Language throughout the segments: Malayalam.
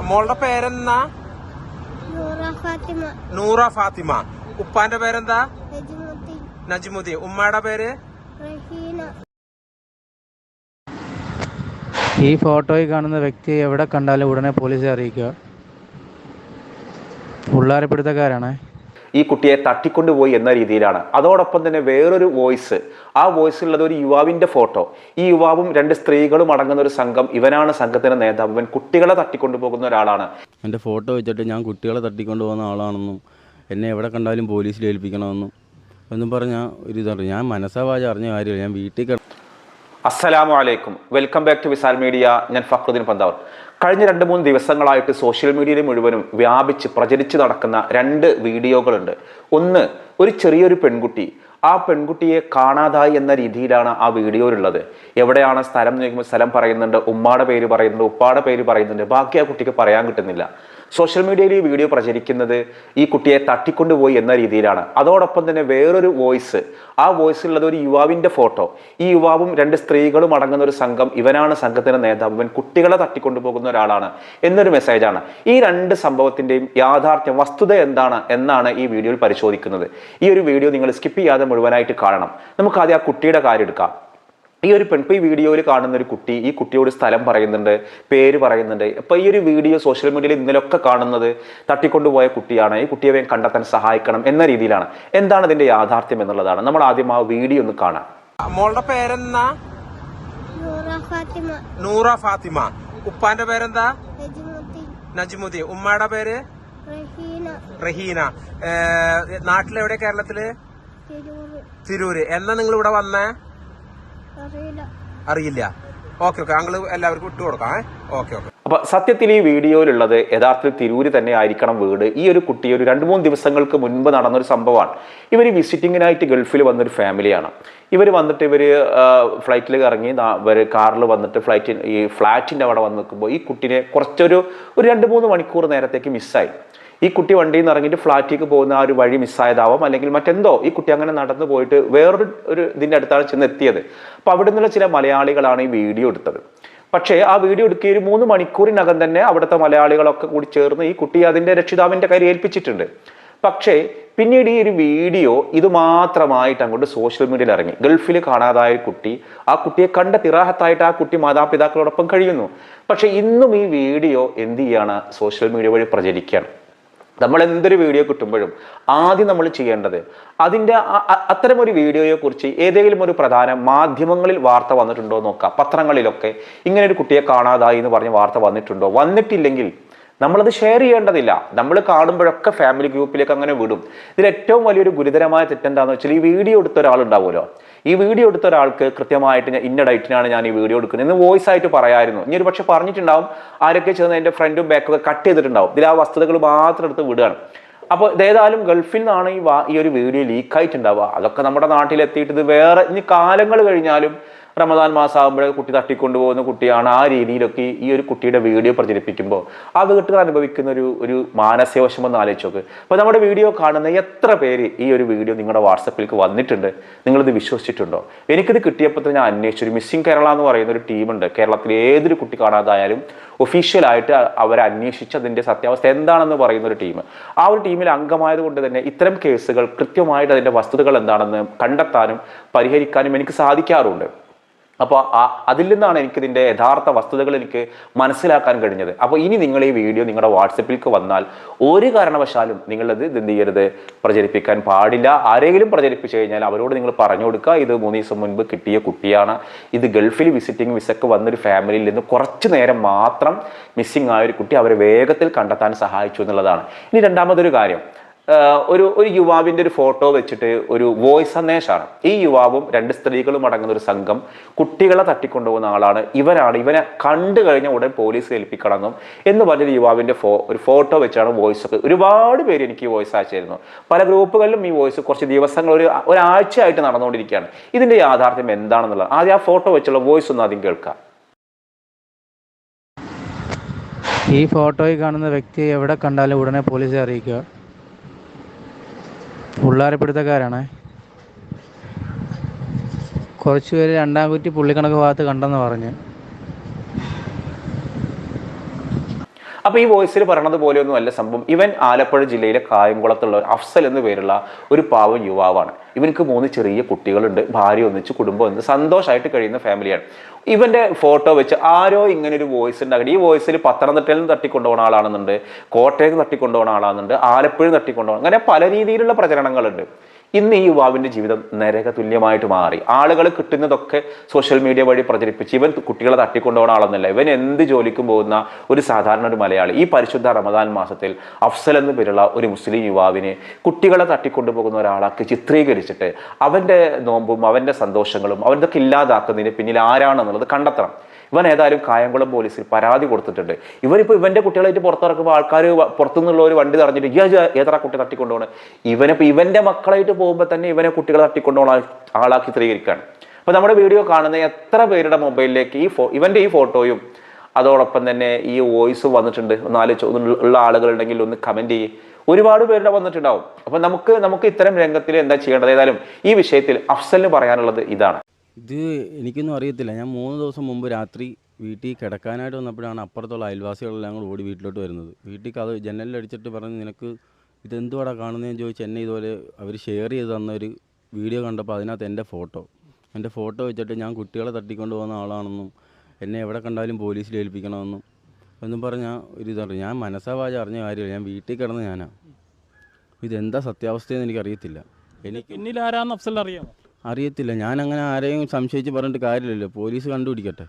മോളുടെ പേരെന്താ? നൂറ ഫാത്തിമ. നൂറ ഫാത്തിമ. ഉപ്പാന്റെ പേരെന്താ? നജിമുദ്ദീൻ. നജ്മുദ്ദീൻ. ഉമ്മയുടെ പേര്? ഈ ഫോട്ടോയിൽ കാണുന്ന വ്യക്തിയെ എവിടെ കണ്ടാലും ഉടനെ പോലീസെ അറിയിക്കുക. പിള്ളേരെപ്പിടുത്തക്കാരാണ്. ഈ കുട്ടിയെ തട്ടിക്കൊണ്ടുപോയി എന്ന രീതിയിലാണ്. അതോടൊപ്പം തന്നെ വേറൊരു വോയിസ്. ആ വോയിസിലുള്ളത് ഒരു യുവാവിന്റെ ഫോട്ടോ. ഈ യുവാവും രണ്ട് സ്ത്രീകളും അടങ്ങുന്ന ഒരു സംഘം. ഇവനാണ് സംഘത്തിന്റെ നേതാവ്. ഇവൻ കുട്ടികളെ തട്ടിക്കൊണ്ടുപോകുന്ന ഒരാളാണ്. എന്റെ ഫോട്ടോ വെച്ചിട്ട് ഞാൻ കുട്ടികളെ തട്ടിക്കൊണ്ടുപോകുന്ന ആളാണെന്നും എന്നെ എവിടെ കണ്ടാലും പോലീസിൽ ഏൽപ്പിക്കണമെന്നും എന്നും പറഞ്ഞാൽ ഒരു ഇതാണ് ഞാൻ മനസ്സാവാജ അറിഞ്ഞ കാര്യമില്ല. ഞാൻ വീട്ടിൽ അസ്സലാമു അലൈക്കും. Welcome back to Visal media ഞാൻ ഫക്രുദ്ദീൻ പന്താവർ. കഴിഞ്ഞ രണ്ട് മൂന്ന് ദിവസങ്ങളായിട്ട് സോഷ്യൽ മീഡിയയിൽ മുഴുവനും വ്യാപിച്ച് പ്രചരിച്ച് നടക്കുന്ന രണ്ട് വീഡിയോകളുണ്ട്. ഒന്ന് ഒരു ചെറിയൊരു പെൺകുട്ടി. ആ പെൺകുട്ടിയെ കാണാതായി എന്ന രീതിയിലാണ് ആ വീഡിയോയിലുള്ളത് എവിടെയാണ് സ്ഥലം നോക്കുമ്പോൾ സ്ഥലം പറയുന്നുണ്ട് ഉമ്മാടെ പേര് പറയുന്നുണ്ട് ഉപ്പാടെ പേര് പറയുന്നുണ്ട്. ബാക്കി ആ കുട്ടിക്ക് പറയാൻ കിട്ടുന്നില്ല. സോഷ്യൽ മീഡിയയിൽ ഈ വീഡിയോ പ്രചരിക്കുന്നത് ഈ കുട്ടിയെ തട്ടിക്കൊണ്ടുപോയി എന്ന രീതിയിലാണ്. അതോടൊപ്പം തന്നെ വേറൊരു വോയിസ്. ആ വോയിസിലുള്ളത് ഒരു യുവാവിന്റെ ഫോട്ടോ. ഈ യുവാവും രണ്ട് സ്ത്രീകളും അടങ്ങുന്ന ഒരു സംഘം. ഇവനാണ് സംഘത്തിന്റെ നേതാവ്. ഇവൻ കുട്ടികളെ തട്ടിക്കൊണ്ടുപോകുന്ന ഒരാളാണ് എന്നൊരു മെസ്സേജാണ്. ഈ രണ്ട് സംഭവത്തിന്റെയും യാഥാർത്ഥ്യം വസ്തുത എന്താണ് എന്നാണ് ഈ വീഡിയോയിൽ പരിശോധിക്കുന്നത്. ഈ ഒരു വീഡിയോ നിങ്ങൾ സ്കിപ്പ് ചെയ്യാതെ മുഴുവനായിട്ട് കാണണം. നമുക്ക് ആദ്യം ആ കുട്ടിയുടെ കാര്യം എടുക്കാം. ഈ ഒരു പെൺ ഈ വീഡിയോയിൽ കാണുന്ന ഒരു കുട്ടി ഈ കുട്ടിയോട് സ്ഥലം പറയുന്നുണ്ട് പേര് പറയുന്നുണ്ട്. അപ്പൊ ഈ ഒരു വീഡിയോ സോഷ്യൽ മീഡിയയിൽ ഇന്നലൊക്കെ കാണുന്നത് തട്ടിക്കൊണ്ടുപോയ കുട്ടിയാണ്. ഈ കുട്ടിയെ വേഗം കണ്ടെത്താൻ സഹായിക്കണം എന്ന രീതിയിലാണ്. എന്താണ് അതിന്റെ യാഥാർത്ഥ്യം എന്നുള്ളതാണ്. നമ്മൾ ആദ്യം ആ വീഡിയോ ഒന്ന് കാണാം. മോളുടെ പേരെന്താ? നൂറ ഫാത്തിമ. നൂറ ഫാത്തിമ. ഉപ്പാന്റെ പേരെന്താ? നജിമുദ്ദീൻ. ഉമ്മയുടെ പേര്? റഹീന. നാട്ടിലെവിടെ കേരളത്തിൽ? തിരൂര്. എന്നാ നിങ്ങൾ ഇവിടെ വന്നേ? അറിയില്ല. അറിയില്ല. Okay okay. ഞങ്ങൾ എല്ലാവർക്കും ഇട്ട് കൊടുക്കാം ഓക്കെ ഓക്കെ. അപ്പൊ സത്യത്തിൽ ഈ വീഡിയോയിലുള്ളത് യഥാർത്ഥത്തിൽ തിരൂര് തന്നെ ആയിരിക്കണം വീട്. ഈ ഒരു കുട്ടി ഒരു രണ്ട് മൂന്ന് ദിവസങ്ങൾക്ക് മുൻപ് നടന്നൊരു സംഭവമാണ്. ഇവർ വിസിറ്റിങ്ങിനായിട്ട് ഗൾഫിൽ വന്നൊരു ഫാമിലിയാണ്. ഇവർ വന്നിട്ട് ഇവർ ഫ്ലൈറ്റിൽ ഇറങ്ങി ഇവർ കാറിൽ വന്നിട്ട് ഫ്ലൈറ്റ് ഈ ഫ്ലാറ്റിന്റെ അവിടെ വന്ന് നിൽക്കുമ്പോൾ ഈ കുട്ടിനെ കുറച്ചൊരു ഒരു രണ്ട് മൂന്ന് മണിക്കൂർ നേരത്തേക്ക് മിസ്സായി ഈ കുട്ടി വണ്ടിയിൽ നിന്ന് ഇറങ്ങിയിട്ട് ഫ്ലാറ്റിലേക്ക് പോകുന്ന ആ ഒരു വഴി മിസ്സായതാവാം. അല്ലെങ്കിൽ മറ്റെന്തോ ഈ കുട്ടി അങ്ങനെ നടന്നു പോയിട്ട് വേറൊരു ഒരു ഇതിന്റെ അടുത്താണ് ചെന്ന് എത്തിയത് അപ്പോൾ അവിടെ നിന്നുള്ള ചില മലയാളികളാണ് ഈ വീഡിയോ എടുത്തത്. പക്ഷേ ആ വീഡിയോ എടുക്കിയ ഒരു മൂന്ന് മണിക്കൂറിനകം തന്നെ അവിടുത്തെ മലയാളികളൊക്കെ കൂടി ചേർന്ന് ഈ കുട്ടി അതിന്റെ രക്ഷിതാവിന്റെ കയ്യിൽ ഏൽപ്പിച്ചിട്ടുണ്ട്. പക്ഷേ പിന്നീട് ഈ ഒരു വീഡിയോ ഇത് മാത്രമായിട്ട് അങ്ങോട്ട് സോഷ്യൽ മീഡിയയിൽ ഇറങ്ങി. ഗൾഫിൽ കാണാതായ കുട്ടി ആ കുട്ടിയെ കണ്ട തിറാഹത്തായിട്ട് ആ കുട്ടി മാതാപിതാക്കളോടൊപ്പം കഴിയുന്നു. പക്ഷേ ഇന്നും ഈ വീഡിയോ എന്ത് ചെയ്യാണ്? സോഷ്യൽ മീഡിയ വഴി പ്രചരിക്കുകയാണ്. നമ്മൾ എന്തൊരു വീഡിയോ കിട്ടുമ്പോഴും ആദ്യം നമ്മൾ ചെയ്യേണ്ടത് അതിന്റെ അത്തരം ഒരു വീഡിയോയെ കുറിച്ച് ഏതെങ്കിലും ഒരു പ്രധാന മാധ്യമങ്ങളിൽ വാർത്ത വന്നിട്ടുണ്ടോ നോക്കാം. പത്രങ്ങളിലൊക്കെ ഇങ്ങനെ ഒരു കുട്ടിയെ കാണാതായി എന്ന് പറഞ്ഞ് വാർത്ത വന്നിട്ടുണ്ടോ? വന്നിട്ടില്ലെങ്കിൽ നമ്മളത് ഷെയർ ചെയ്യേണ്ടതില്ല. നമ്മൾ കാണുമ്പോഴൊക്കെ ഫാമിലി ഗ്രൂപ്പിലേക്ക് അങ്ങനെ വിടും. ഇതിൽ ഏറ്റവും വലിയൊരു ഗുരുതരമായ തെറ്റെന്താണെന്ന് വെച്ചാൽ ഈ വീഡിയോ എടുത്ത ഒരാളുണ്ടാവുമല്ലോ. ഈ വീഡിയോ എടുത്ത ഒരാൾക്ക് കൃത്യമായിട്ട് ഞാൻ ഇന്ന ഡേറ്റിനാണ് ഞാൻ ഈ വീഡിയോ എടുക്കുന്നത് എന്ന് വോയിസ് ആയിട്ട് പറയായിരുന്നു. ഇനി ഒരു പക്ഷെ പറഞ്ഞിട്ടുണ്ടാവും ആരൊക്കെ ചേർന്ന് എന്റെ ഫ്രണ്ടും ബാക്കൊക്കെ കട്ട് ചെയ്തിട്ടുണ്ടാവും. ഇതിൽ ആ വസ്തുതകൾ മാത്രം എടുത്ത് വിടുകയാണ്. അപ്പോൾ ഏതായാലും ഗൾഫിൽ നിന്നാണ് ഈ ഈ ഒരു വീഡിയോ ലീക്കായിട്ടുണ്ടാവുക അതൊക്കെ നമ്മുടെ നാട്ടിൽ എത്തിയിട്ട് ഇത് വേറെ ഇനി കാലങ്ങൾ കഴിഞ്ഞാലും റമദാൻ മാസം കുട്ടി കുട്ടി തട്ടിക്കൊണ്ടുപോകുന്ന കുട്ടിയാണ് ആ രീതിയിലൊക്കെ ഈ ഒരു കുട്ടിയുടെ വീഡിയോ പ്രചരിപ്പിക്കുമ്പോൾ. ആ വീട്ടുകാർ അനുഭവിക്കുന്ന ഒരു ഒരു മാനസികവശം ഒന്ന് ആലോചിച്ച് നോക്ക് അപ്പോൾ നമ്മുടെ വീഡിയോ കാണുന്ന എത്ര പേര് ഈ ഒരു വീഡിയോ നിങ്ങളുടെ വാട്സപ്പിലേക്ക് വന്നിട്ടുണ്ട്? നിങ്ങളിത് വിശ്വസിച്ചിട്ടുണ്ടോ? എനിക്കിത് കിട്ടിയപ്പോൾ തന്നെ ഞാൻ അന്വേഷിച്ചു. ഒരു മിസ്സിംഗ് കേരള എന്ന് പറയുന്ന ഒരു ടീമുണ്ട്. കേരളത്തിലെ ഏതൊരു കുട്ടി കാണാതായാലും ഒഫീഷ്യലായിട്ട് അവർ അന്വേഷിച്ച് അതിന്റെ സത്യാവസ്ഥ എന്താണെന്ന് പറയുന്ന ഒരു ടീം. ആ ഒരു ടീമിൽ അംഗമായത് കൊണ്ട് തന്നെ ഇത്തരം കേസുകൾ കൃത്യമായിട്ട് അതിന്റെ വസ്തുതകൾ എന്താണെന്ന് കണ്ടെത്താനും പരിഹരിക്കാനും എനിക്ക് സാധിക്കാറുണ്ട്. അപ്പോൾ ആ അതിൽ നിന്നാണ് എനിക്കിതിന്റെ യഥാർത്ഥ വസ്തുതകൾ എനിക്ക് മനസ്സിലാക്കാൻ കഴിഞ്ഞത്. അപ്പോൾ ഇനി നിങ്ങൾ ഈ വീഡിയോ നിങ്ങളുടെ വാട്സപ്പിലേക്ക് വന്നാൽ ഒരു കാരണവശാലും നിങ്ങളത് ഇത് എന്ത് ചെയ്യരുത്? പ്രചരിപ്പിക്കാൻ പാടില്ല. ആരെങ്കിലും പ്രചരിപ്പിച്ചു കഴിഞ്ഞാൽ അവരോട് നിങ്ങൾ പറഞ്ഞു കൊടുക്കുക. ഇത് മൂന്ന് ദിവസം മുൻപ് കിട്ടിയ കുട്ടിയാണ്. ഇത് ഗൾഫിൽ വിസിറ്റിംഗ് വിസക്ക് വന്നൊരു ഫാമിലിയിൽ നിന്ന് കുറച്ച് നേരം മാത്രം മിസ്സിംഗ് ആയ ഒരു കുട്ടി അവരെ വേഗത്തിൽ കണ്ടെത്താൻ സഹായിച്ചു എന്നുള്ളതാണ്. ഇനി രണ്ടാമതൊരു കാര്യം. ഒരു ഒരു യുവാവിന്റെ ഒരു ഫോട്ടോ വെച്ചിട്ട് ഒരു വോയിസ് സന്ദേശമാണ് ഈ യുവാവും രണ്ട് സ്ത്രീകളും അടങ്ങുന്ന ഒരു സംഘം കുട്ടികളെ തട്ടിക്കൊണ്ടുപോകുന്ന ആളാണ്. ഇവരാണ് ഇവനെ കണ്ടു കഴിഞ്ഞ ഉടൻ പോലീസ് ഏൽപ്പിക്കണമെന്നും എന്ന് പറഞ്ഞൊരു യുവാവിന്റെ ഫോ ഒരു ഫോട്ടോ വെച്ചാണ് വോയിസ് ഒക്കെ. ഒരുപാട് പേര് എനിക്ക് വോയിസ് അയച്ചിരുന്നു. പല ഗ്രൂപ്പുകളിലും ഈ വോയിസ് കുറച്ച് ദിവസങ്ങൾ ഒരു ഒരാഴ്ചയായിട്ട് നടന്നുകൊണ്ടിരിക്കുകയാണ്. ഇതിന്റെ യാഥാർത്ഥ്യം എന്താണെന്നുള്ളത് ആദ്യം ആ ഫോട്ടോ വെച്ചുള്ള വോയിസ് ഒന്ന് ആദ്യം കേൾക്കാം. ഈ ഫോട്ടോയിൽ കാണുന്ന വ്യക്തിയെ എവിടെ കണ്ടാലും ഉടനെ പോലീസെ അറിയിക്കുക. പിള്ളേരെപ്പിടുത്തക്കാരാണ്. കുറച്ച് പേര് രണ്ടാം കുറ്റി പുള്ളിക്കണക്ക് ഭാഗത്ത് കണ്ടെന്ന് പറഞ്ഞ്. അപ്പോൾ ഈ വോയിസിൽ പറയണത് പോലെയൊന്നും അല്ല സംഭവം. ഇവൻ ആലപ്പുഴ ജില്ലയിലെ കായംകുളത്തുള്ള അഫ്സൽ എന്ന് പേരുള്ള ഒരു പാവം യുവാവാണ്. ഇവനക്ക് മൂന്ന് ചെറിയ കുട്ടികളുണ്ട്. ഭാര്യ ഒന്നിച്ച് കുടുംബം ഒന്നിച്ച് സന്തോഷമായിട്ട് കഴിയുന്ന ഫാമിലിയാണ് ഇവന്റെ ഫോട്ടോ വെച്ച് ആരോ ഇങ്ങനെ ഒരു വോയിസ് ഉണ്ടാക്കി ഈ വോയിസിൽ പത്തനംതിട്ടയിൽ നിന്ന് തട്ടിക്കൊണ്ടുപോകുന്ന ആളാണെന്നുണ്ട്. കോട്ടയത്ത് തട്ടിക്കൊണ്ടുപോകുന്ന ആളാണെന്നുണ്ട്. ആലപ്പുഴ തട്ടിക്കൊണ്ടുപോകണം അങ്ങനെ പല രീതിയിലുള്ള പ്രചരണങ്ങളുണ്ട്. ഇന്ന് ഈ യുവാവിന്റെ ജീവിതം നരക തുല്യമായിട്ട് മാറി. ആളുകൾ കിട്ടുന്നതൊക്കെ സോഷ്യൽ മീഡിയ വഴി പ്രചരിപ്പിച്ച് ഇവൻ കുട്ടികളെ തട്ടിക്കൊണ്ടുപോകുന്ന ആളൊന്നല്ല. ഇവൻ എന്ത് ജോലിക്കും പോകുന്ന ഒരു സാധാരണ ഒരു മലയാളി. ഈ പരിശുദ്ധ റമദാൻ മാസത്തിൽ അഫ്സൽ എന്ന് പേരുള്ള ഒരു മുസ്ലിം യുവാവിനെ കുട്ടികളെ തട്ടിക്കൊണ്ടുപോകുന്ന ഒരാളാക്കി ചിത്രീകരിച്ചിട്ട് അവന്റെ നോമ്പും അവന്റെ സന്തോഷങ്ങളും അവന്റെ ഇല്ലാതാക്കുന്നതിന് പിന്നിൽ ആരാണെന്നുള്ളത് കണ്ടെത്തണം. ഇവൻ ഏതായാലും കായംകുളം പോലീസിൽ പരാതി കൊടുത്തിട്ടുണ്ട്. ഇവനിപ്പോൾ ഇവന്റെ കുട്ടികളായിട്ട് പുറത്തിറക്കുമ്പോൾ ആൾക്കാർ പുറത്തുനിന്നുള്ള ഒരു വണ്ടി തടഞ്ഞിട്ട് ഈ ഏതാ കുട്ടി തട്ടിക്കൊണ്ടുപോകണം ഇവനിപ്പോൾ ഇവന്റെ മക്കളായിട്ട് പോകുമ്പോൾ തന്നെ ഇവനെ കുട്ടികളെ തട്ടിക്കൊണ്ടുപോകണം ആളാക്കി ചിത്രീകരിക്കുകയാണ് അപ്പോൾ നമ്മുടെ വീഡിയോ കാണുന്ന എത്ര പേരുടെ മൊബൈലിലേക്ക് ഈ ഫോ ഇവന്റെ ഈ ഫോട്ടോയും അതോടൊപ്പം തന്നെ ഈ വോയിസ് വന്നിട്ടുണ്ട്. നാല് ഉള്ള ആളുകളുണ്ടെങ്കിൽ ഒന്ന് കമന്റ് ചെയ്യും. ഒരുപാട് പേരുടെ വന്നിട്ടുണ്ടാവും. അപ്പം നമുക്ക് നമുക്ക് ഇത്തരം രംഗത്തിൽ എന്താ ചെയ്യേണ്ടത്? ഏതായാലും ഈ വിഷയത്തിൽ അഫ്സലിന് പറയാനുള്ളത് ഇതാണ്. ഇത് എനിക്കൊന്നും അറിയത്തില്ല. ഞാൻ മൂന്ന് ദിവസം മുമ്പ് രാത്രി വീട്ടിൽ കിടക്കാനായിട്ട് വന്നപ്പോഴാണ് അപ്പുറത്തുള്ള അയൽവാസികളെല്ലാം കൂടെ ഓടി വീട്ടിലോട്ട് വരുന്നത്. വീട്ടിൽ കഥ ജനലിലടിച്ചിട്ട് പറഞ്ഞ് നിനക്ക് ഇതെന്തുവാടാ കാണുന്നതെന്ന് ചോദിച്ച് എന്നെ ഇതുപോലെ അവർ ഷെയർ ചെയ്ത് തന്ന ഒരു വീഡിയോ കണ്ടപ്പോൾ അതിനകത്ത് എന്റെ ഫോട്ടോ എന്റെ ഫോട്ടോ വെച്ചിട്ട് ഞാൻ കുട്ടികളെ തട്ടിക്കൊണ്ട് പോകുന്ന ആളാണെന്നും എന്നെ എവിടെ കണ്ടാലും പോലീസിൽ ഏൽപ്പിക്കണമെന്നും എന്നും പറഞ്ഞാൽ ഒരു ഇതാണ് ഞാൻ മനസ്സാവാച അറിഞ്ഞ കാര്യമില്ല. ഞാൻ വീട്ടിൽ കിടന്ന് ഞാനാണ് ഇതെന്താ സത്യാവസ്ഥയെന്ന് എനിക്കറിയത്തില്ല. എനിക്ക് പിന്നിൽ ആരാന്ന് അഫ്സൽ അറിയാമോ? അറിയത്തില്ല. ഞാൻ അങ്ങനെ ആരെയും സംശയിച്ച് പറഞ്ഞിട്ട് കാര്യമില്ലല്ലോ. പോലീസ് കണ്ടുപിടിക്കട്ടെ.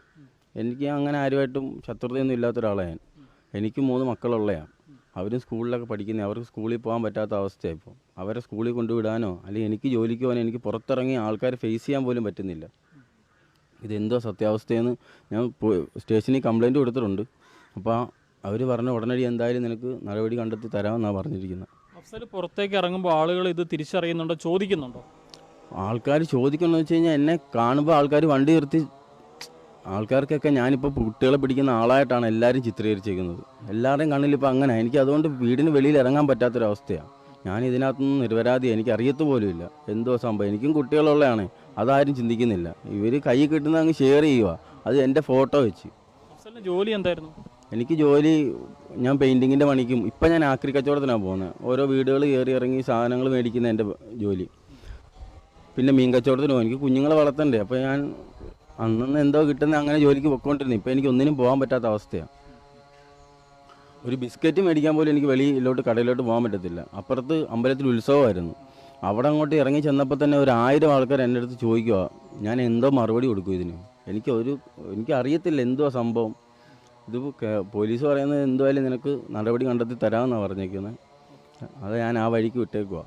എനിക്ക് അങ്ങനെ ആരുമായിട്ടും ശത്രുതയൊന്നും ഇല്ലാത്ത ഒരാളാണ് ഞാൻ. എനിക്ക് മൂന്ന് മക്കളുള്ളതാണ് അവരും സ്കൂളിലൊക്കെ പഠിക്കുന്നത് അവർക്ക് സ്കൂളിൽ പോകാൻ പറ്റാത്ത അവസ്ഥയാണ് ഇപ്പോൾ അവരെ സ്കൂളിൽ കൊണ്ടുവിടാനോ അല്ലെങ്കിൽ എനിക്ക് ജോലിക്ക് പോകാനോ എനിക്ക് പുറത്തിറങ്ങി ആൾക്കാരെ ഫേസ് ചെയ്യാൻ പോലും പറ്റുന്നില്ല. ഇതെന്തോ സത്യാവസ്ഥയെന്ന് ഞാൻ സ്റ്റേഷനിൽ കംപ്ലയിന്റ് കൊടുത്തിട്ടുണ്ട്. അപ്പോൾ അവർ പറഞ്ഞ ഉടനടി എന്തായാലും നിനക്ക് നടപടി കണ്ടെത്തി തരാമെന്നാണ് പറഞ്ഞിരിക്കുന്നത് അഫ്സൽ പുറത്തേക്ക് ഇറങ്ങുമ്പോൾ ആളുകൾ ഇത് തിരിച്ചറിയുന്നുണ്ടോ? ചോദിക്കുന്നുണ്ടോ? ആൾക്കാർ ചോദിക്കണമെന്ന് വെച്ച് കഴിഞ്ഞാൽ എന്നെ കാണുമ്പോൾ ആൾക്കാർ വണ്ടി നിർത്തി ആൾക്കാർക്കൊക്കെ ഞാനിപ്പോൾ കുട്ടികളെ പിടിക്കുന്ന ആളായിട്ടാണ് എല്ലാവരും ചിത്രീകരിച്ചിരിക്കുന്നത്. എല്ലാവരുടെയും കണ്ണിൽ ഇപ്പോൾ അങ്ങനെ. എനിക്ക് അതുകൊണ്ട് വീടിന് വെളിയിൽ ഇറങ്ങാൻ പറ്റാത്തൊരവസ്ഥയാണ് ഞാൻ ഇതിനകത്തുനിന്ന് നിരപരാധി എനിക്ക് അറിയത്ത് പോലുമില്ല എന്തോ സംഭവം. എനിക്കും കുട്ടികളുള്ളതാണ്. അതാരും ചിന്തിക്കുന്നില്ല. ഇവർ കൈ കിട്ടുന്ന അങ്ങ് ഷെയർ ചെയ്യുക അത് എന്റെ ഫോട്ടോ വെച്ച്. ജോലി എന്തായിരുന്നു? എനിക്ക് ജോലി ഞാൻ പെയിന്റിങ്ങിന്റെ പണിക്കും. ഇപ്പം ഞാൻ ആക്രി കച്ചവടത്തിനാണ് പോകുന്നത് ഓരോ വീടുകൾ കയറി ഇറങ്ങി സാധനങ്ങൾ മേടിക്കുന്ന എന്റെ ജോലി. പിന്നെ മീൻ കച്ചവടത്തിന് പോകും എനിക്ക് കുഞ്ഞുങ്ങളെ വളർത്തണ്ടേ. അപ്പോൾ ഞാൻ അന്നന്ന് എന്തോ കിട്ടുന്ന അങ്ങനെ ജോലിക്ക് പൊയ്ക്കൊണ്ടിരുന്നു ഇപ്പോൾ എനിക്ക് ഒന്നിനും പോകാൻ പറ്റാത്ത അവസ്ഥയാണ് ഒരു ബിസ്ക്കറ്റ് മേടിക്കാൻ പോലും എനിക്ക് വെളിയിലോട്ട് കടയിലോട്ട് പോകാൻ പറ്റത്തില്ല. അപ്പുറത്ത് അമ്പലത്തിൽ ഉത്സവമായിരുന്നു. അവിടെ അങ്ങോട്ട് ഇറങ്ങി ചെന്നപ്പോൾ തന്നെ ഒരു ആയിരം ആൾക്കാർ എന്റെ അടുത്ത് ചോദിക്കുക ഞാൻ എന്തോ മറുപടി കൊടുക്കും ഇതിന്? എനിക്ക് ഒരു എനിക്ക് അറിയത്തില്ല എന്തോ സംഭവം. ഇത് പോലീസ് പറയുന്നത് എന്തുമായാലും നിനക്ക് നടപടി കണ്ടെത്തി തരാമെന്നാണ് പറഞ്ഞേക്കുന്നത് അത് ഞാൻ ആ വഴിക്ക് വിട്ടേക്കുക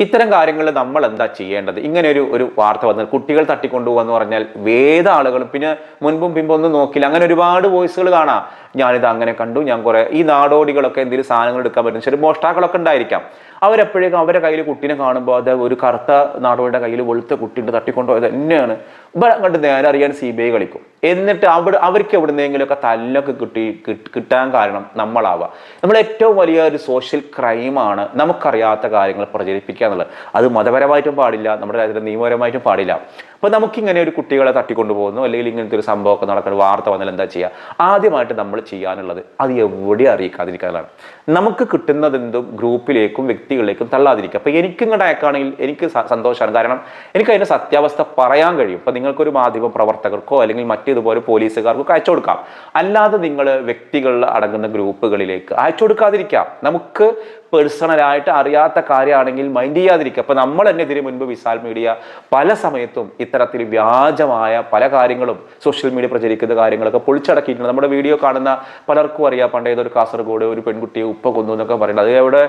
ഇത്തരം കാര്യങ്ങൾ നമ്മൾ എന്താ ചെയ്യേണ്ടത്? ഇങ്ങനെ ഒരു ഒരു വാർത്ത വന്നത് കുട്ടികൾ തട്ടിക്കൊണ്ടുപോകാന്ന് പറഞ്ഞാൽ വേദ ആളുകളും പിന്നെ മുൻപും പിമ്പൊന്നും നോക്കില്ല. അങ്ങനെ ഒരുപാട് വോയിസുകൾ കാണാം. ഞാനിത് അങ്ങനെ കണ്ടു ഞാൻ കുറേ ഈ നാടോടികളൊക്കെ എന്തെങ്കിലും സാധനങ്ങൾ എടുക്കാൻ പറ്റും ശരി മോഷ്ടാക്കളൊക്കെ ഉണ്ടായിരിക്കാം. അവരെപ്പോഴേക്കും അവരുടെ കയ്യിൽ കുട്ടീനെ കാണുമ്പോൾ അത് ഒരു കറുത്ത നാടോടിയുടെ കയ്യിൽ വെളുത്ത കുട്ടീന്റെ തട്ടിക്കൊണ്ടുപോയത് തന്നെയാണ്. ഇവിടെ കണ്ട് നേരെ അറിയാൻ സി ബി ഐ കളിക്കും. എന്നിട്ട് അവിടെ അവർക്ക് എവിടുന്നെങ്കിലുമൊക്കെ തല്ലൊക്കെ കിട്ടി കിട്ട്- കിട്ടാൻ കാരണം നമ്മളാവുക. നമ്മൾ ഏറ്റവും വലിയ ഒരു സോഷ്യൽ ക്രൈമാണ് നമുക്കറിയാത്ത കാര്യങ്ങൾ പ്രചരിപ്പിക്കുക എന്നുള്ളത്. അത് മതപരമായിട്ടും പാടില്ല നമ്മുടെ രാജ്യത്തെ നിയമപരമായിട്ടും പാടില്ല. അപ്പോൾ നമുക്കിങ്ങനെ ഒരു കുട്ടികളെ തട്ടിക്കൊണ്ടുപോകുന്നു അല്ലെങ്കിൽ ഇങ്ങനത്തെ ഒരു സംഭവമൊക്കെ നടക്കുന്ന വാർത്ത വന്നാൽ എന്താ ചെയ്യുക? ആദ്യമായിട്ട് നമ്മൾ ചെയ്യാനുള്ളത് അത് എവിടെ അറിയിക്കാതിരിക്കാനാണ് നമുക്ക് കിട്ടുന്നതെന്തും ഗ്രൂപ്പിലേക്കും വ്യക്തികളിലേക്കും തള്ളാതിരിക്കുക. അപ്പോൾ എനിക്ക് ഇങ്ങോട്ട് അയക്കുകയാണെങ്കിൽ എനിക്ക് സന്തോഷമാണ് കാരണം എനിക്ക് അതിന്റെ സത്യാവസ്ഥ പറയാൻ കഴിയും. അപ്പോൾ നിങ്ങൾക്കൊരു മാധ്യമ പ്രവർത്തകർക്കോ അല്ലെങ്കിൽ മറ്റേതുപോലെ പോലീസുകാർക്കോ അയച്ചു കൊടുക്കാം. അല്ലാതെ നിങ്ങൾ വ്യക്തികൾ അടങ്ങുന്ന ഗ്രൂപ്പുകളിലേക്ക് അയച്ചു കൊടുക്കാതിരിക്കാം. നമുക്ക് പേഴ്സണലായിട്ട് അറിയാത്ത കാര്യമാണെങ്കിൽ മൈൻഡ് ചെയ്യാതിരിക്കുക. അപ്പോൾ നമ്മൾ തന്നെ ഇതിന് മുൻപ് വിശാൽ മീഡിയ പല സമയത്തും ഇത്തരത്തിൽ വ്യാജമായ പല കാര്യങ്ങളും സോഷ്യൽ മീഡിയ പ്രചരിക്കുന്ന കാര്യങ്ങളൊക്കെ പൊളിച്ചടക്കിയിട്ടുണ്ട്. നമ്മുടെ വീഡിയോ കാണുന്ന പലർക്കും അറിയാം. പണ്ട് ഏതൊരു കാസർഗോഡ് ഒരു പെൺകുട്ടിയെ ഉപ്പ കൊന്നു എന്നൊക്കെ പറയുന്നത്. അത് അവിടെ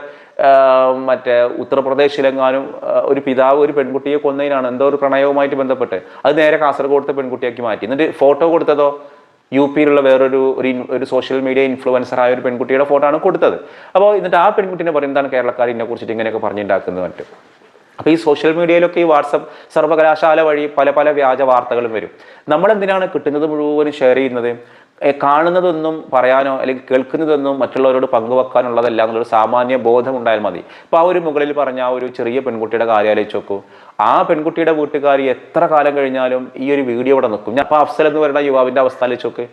മറ്റേ ഉത്തർപ്രദേശിലെങ്ങാനും ഒരു പിതാവ് ഒരു പെൺകുട്ടിയെ കൊന്നതിനാണ് എന്തോ ഒരു പ്രണയവുമായിട്ട് ബന്ധപ്പെട്ട്. അത് നേരെ കാസർഗോഡത്തെ പെൺകുട്ടിയാക്കി മാറ്റി. എന്നിട്ട് ഫോട്ടോ കൊടുത്തതോ? യു പിയിലുള്ള വേറൊരു ഒരു ഒരു സോഷ്യൽ മീഡിയ ഇൻഫ്ലുവൻസർ ആയ ഒരു പെൺകുട്ടിയുടെ ഫോട്ടോ ആണ് കൊടുത്തത്. അപ്പോൾ എന്നിട്ട് ആ പെൺകുട്ടിനെ പറയും എന്താണ് കേരളക്കാർ ഇതിനെ കുറിച്ചിട്ട് ഇങ്ങനെയൊക്കെ പറഞ്ഞുണ്ടാക്കുന്നത്? മറ്റും അപ്പോൾ ഈ സോഷ്യൽ മീഡിയയിലൊക്കെ ഈ വാട്സപ്പ് സർവകലാശാല വഴി പല പല വ്യാജ വാർത്തകളും വരും. നമ്മൾ എന്തിനാണ് കിട്ടുന്നത് മുഴുവനും ഷെയർ ചെയ്യുന്നത്? കാണുന്നതൊന്നും പറയാനോ അല്ലെങ്കിൽ കേൾക്കുന്നതൊന്നും മറ്റുള്ളവരോട് പങ്കുവെക്കാനുള്ളതല്ല എന്നുള്ളൊരു സാമാന്യ ബോധം ഉണ്ടായാൽ മതി. ഇപ്പോൾ ആ ഒരു മുകളിൽ പറഞ്ഞ ആ ഒരു ചെറിയ പെൺകുട്ടിയുടെ കാര്യം ആലോചിച്ച് നോക്കൂ. ആ പെൺകുട്ടിയുടെ വീട്ടുകാർ എത്ര കാലം കഴിഞ്ഞാലും ഈ ഒരു വീഡിയോ ഇവിടെ നിൽക്കും. ഞാൻ അപ്പോൾ അഫ്സൽ എന്ന് പറയുന്ന യുവാവിന്റെ അവസ്ഥ ആലോചിച്ച് നോക്ക്.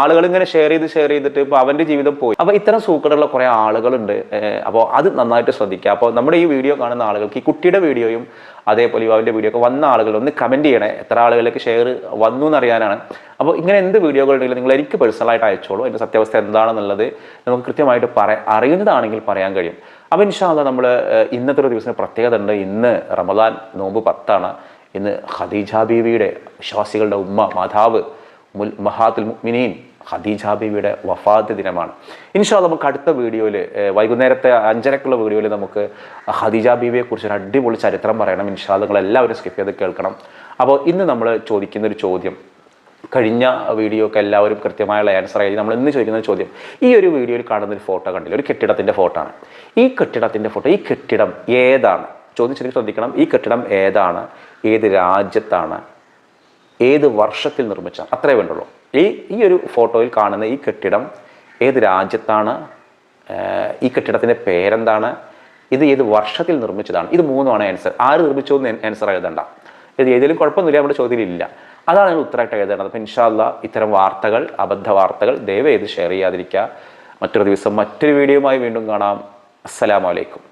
ആളുകൾ ഇങ്ങനെ ഷെയർ ചെയ്ത് ഷെയർ ചെയ്തിട്ട് ഇപ്പോൾ അവന്റെ ജീവിതം പോയി. അപ്പോൾ ഇത്തരം സൂക്കടുള്ള കുറേ ആളുകളുണ്ട്. അപ്പോൾ അത് നന്നായിട്ട് ശ്രദ്ധിക്കുക. അപ്പോൾ നമ്മുടെ ഈ വീഡിയോ കാണുന്ന ആളുകൾക്ക് ഈ കുട്ടിയുടെ വീഡിയോയും അതേപോലെ യുവാവിന്റെ വീഡിയോ ഒക്കെ വന്ന ആളുകൾ ഒന്ന് കമന്റ് ചെയ്യണേ. എത്ര ആളുകളിലേക്ക് ഷെയർ വന്നു എന്നറിയാനാണ്. അപ്പോൾ ഇങ്ങനെ എന്ത് വീഡിയോകൾ ഉണ്ടെങ്കിലും നിങ്ങൾ എനിക്ക് പേഴ്സണലായിട്ട് അയച്ചോളൂ. അതിന്റെ സത്യാവസ്ഥ എന്താണെന്നുള്ളത് നമുക്ക് കൃത്യമായിട്ട് പറ അറിയുന്നതാണെങ്കിൽ പറയാൻ കഴിയും. അപ്പോൾ ഇൻഷാല്ല നമ്മൾ ഇന്നത്തെ ഒരു ദിവസം പ്രത്യേകത ഉണ്ട്. ഇന്ന് റമദാൻ നോമ്പ് പത്താണ്. ഇന്ന് ഖദീജ ബീവിയുടെ വിശ്വാസികളുടെ ഉമ്മ മാതാവ് മുൽ മഹാത്തുൽ മുഅ്മിനീൻ ഖദീജ ബീവിയുടെ വഫാത്ത് ദിനമാണ്. ഇൻഷാ നമുക്ക് അടുത്ത വീഡിയോയിൽ വൈകുന്നേരത്തെ അഞ്ചരക്കുള്ള വീഡിയോയിൽ നമുക്ക് ഖദീജ ബീവിയെ കുറിച്ച് ഒരു അടിപൊളി ചരിത്രം പറയണം. ഇൻഷാ നിങ്ങൾ എല്ലാവരും സ്കിപ്പ് ചെയ്ത് കേൾക്കണം. അപ്പോൾ ഇന്ന് നമ്മൾ ചോദിക്കുന്ന ഒരു ചോദ്യം. കഴിഞ്ഞ വീഡിയോക്ക് എല്ലാവരും കൃത്യമായുള്ള ആൻസർ ആയി. നമ്മൾ ഇന്ന് ചോദിക്കുന്ന ചോദ്യം. ഈ ഒരു വീഡിയോയിൽ കാണുന്ന ഒരു ഫോട്ടോ കണ്ടില്ല? ഒരു കെട്ടിടത്തിന്റെ ഫോട്ടോ ആണ്. ഈ കെട്ടിടത്തിന്റെ ഫോട്ടോ ഈ കെട്ടിടം ഏതാണ്? ചോദിച്ചിട്ട് ശ്രദ്ധിക്കണം. ഈ കെട്ടിടം ഏതാണ്? ഏത് രാജ്യത്താണ്? ഏത് വർഷത്തിൽ നിർമ്മിച്ച? അത്രേ വേണ്ടുള്ളൂ. ഈ ഈ ഒരു ഫോട്ടോയിൽ കാണുന്ന ഈ കെട്ടിടം ഏത് രാജ്യത്താണ്? ഈ കെട്ടിടത്തിന്റെ പേരെന്താണ്? ഇത് ഏത് വർഷത്തിൽ നിർമ്മിച്ചതാണ്? ഇത് മൂന്നുമാണ് ആൻസർ ആര് നിർമ്മിച്ചു എന്ന് ആൻസർ എഴുതണ്ട. ഇത് ഏതെങ്കിലും കുഴപ്പമൊന്നുമില്ല നമ്മുടെ ചോദ്യത്തിലില്ല. അതാണ് നിങ്ങൾ ഉത്തരമായിട്ട് എഴുതേണ്ടത്. അപ്പം ഇൻഷാല്ല ഇത്തരം വാർത്തകൾ അബദ്ധ വാർത്തകൾ ദയവ് ചെയ്ത് ഷെയർ ചെയ്യാതിരിക്കുക. മറ്റൊരു ദിവസം മറ്റൊരു വീഡിയോയുമായി വീണ്ടും കാണാം. അസ്സലാമലൈക്കും